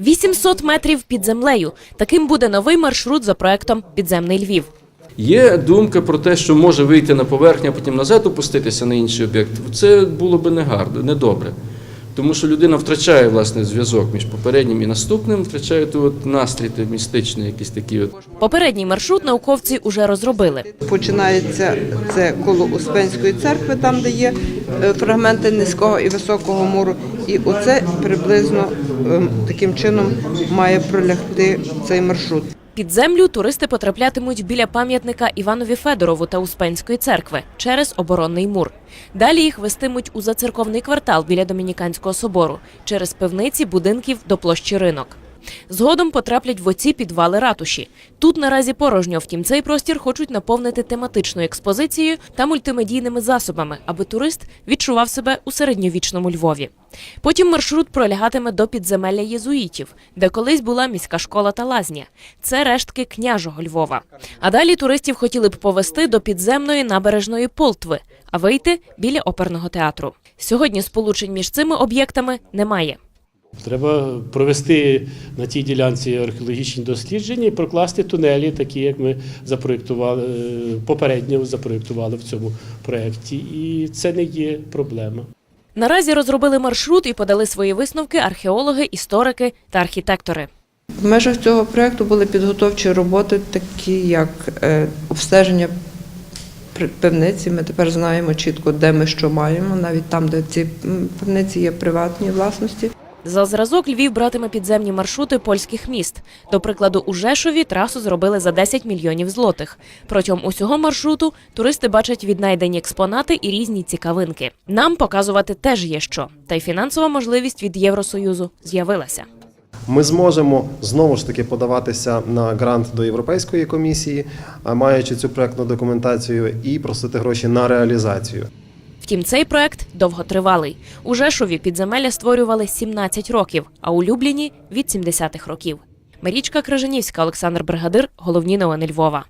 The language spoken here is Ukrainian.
800 метрів під землею. Таким буде новий маршрут за проектом Підземний Львів. Є думка про те, що може вийти на поверхню, а потім назад опуститися на інший об'єкт. Це було би негарно, недобре. Тому що людина втрачає власне зв'язок між попереднім і наступним, втрачає ту от настрій той містичний, якийсь такий. От. Попередній маршрут науковці уже розробили. Починається це коло Успенської церкви, там де є е, фрагменти низького і високого муру. І оце приблизно ем, таким чином має пролягти цей маршрут. Під землю туристи потраплятимуть біля пам'ятника Іванові Федорову та Успенської церкви через оборонний мур. Далі їх вестимуть у зацерковний квартал біля Домініканського собору через пивниці будинків до площі ринок. Згодом потраплять в оці підвали ратуші. Тут наразі порожньо, втім цей простір хочуть наповнити тематичною експозицією та мультимедійними засобами, аби турист відчував себе у середньовічному Львові. Потім маршрут пролягатиме до підземелля єзуїтів, де колись була міська школа та лазня. Це рештки княжого Львова. А далі туристів хотіли б повести до підземної набережної Полтви, а вийти біля оперного театру. Сьогодні сполучень між цими об'єктами немає. Треба провести на тій ділянці археологічні дослідження і прокласти тунелі, такі як ми запроєктували е, попередньо запроєктували в цьому проєкті. І це не є проблема. Наразі розробили маршрут і подали свої висновки археологи, історики та архітектори. В межах цього проєкту були підготовчі роботи, такі як е, обстеження при- пивниці. Ми тепер знаємо чітко, де ми що маємо, навіть там, де ці пивниці є приватні власності. За зразок Львів братиме підземні маршрути польських міст. До прикладу, у Жешові трасу зробили за 10 мільйонів злотих. Протягом усього маршруту туристи бачать віднайдені експонати і різні цікавинки. Нам показувати теж є що. Та й фінансова можливість від Євросоюзу з'явилася. Ми зможемо знову ж таки подаватися на грант до Європейської комісії, маючи цю проектну документацію, і просити гроші на реалізацію. Втім, цей проект довготривалий. У Жешові підземелля створювали 17 років, а у Любліні – від 70-х років. Марічка Крижанівська, Олександр Бригадир. Головні новини Львова.